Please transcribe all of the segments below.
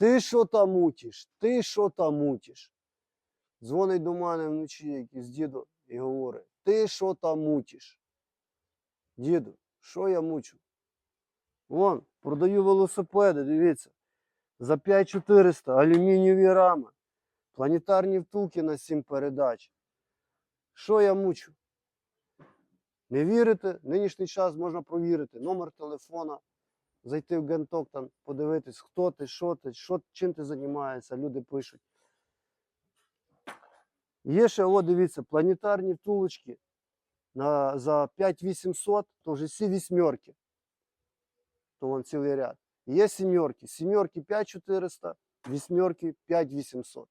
Ти що там мутиш? Ти що там мутиш? Дзвонить до мене вночі якийсь дідо і говорить: Ти що там мутиш? Діду, що я мучу? Вон, продаю велосипеди, дивіться. За 5400 алюмінієві рами, планетарні втулки на 7 передач. Що я мучу? Не вірите? Нинішній час можна провірити. Номер телефона, зайти в Генток, там, подивитись, хто ти, що ти, що, чим ти займаєшся, люди пишуть. Є ще, о, дивіться, планетарні втулочки на, за 5800, то вже всі вісьмерки. То вон цілий ряд. Є сімерки. Сімерки 5400, вісьмерки 5800.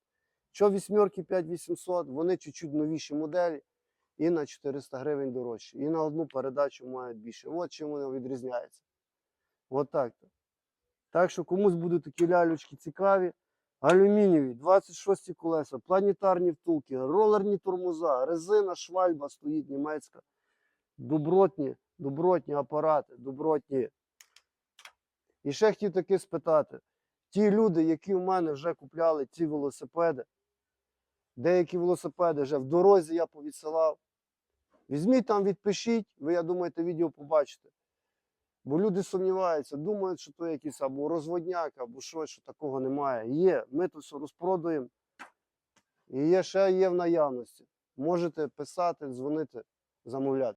Що вісьмерки 5800? Вони чуть-чуть новіші моделі і на 400 гривень дорожчі. І на одну передачу мають більше. От чим вони відрізняються. От так. -то. Так що комусь будуть такі лялючки цікаві. Алюмінієві, 26 колеса, планетарні втулки, ролерні тормоза, резина, швальба стоїть німецька. Добротні, добротні апарати, добротні. І ще хотів таки спитати: ті люди, які в мене вже купляли ці велосипеди, деякі велосипеди вже в дорозі я повідсилав. Візьміть там, відпишіть, ви, я думаю, те відео побачите. Бо люди сумніваються, думають, що то якийсь або розводняк, або щось, що такого немає. Є, ми тут все розпродаємо. І є ще є в наявності. Можете писати, дзвонити, замовляти.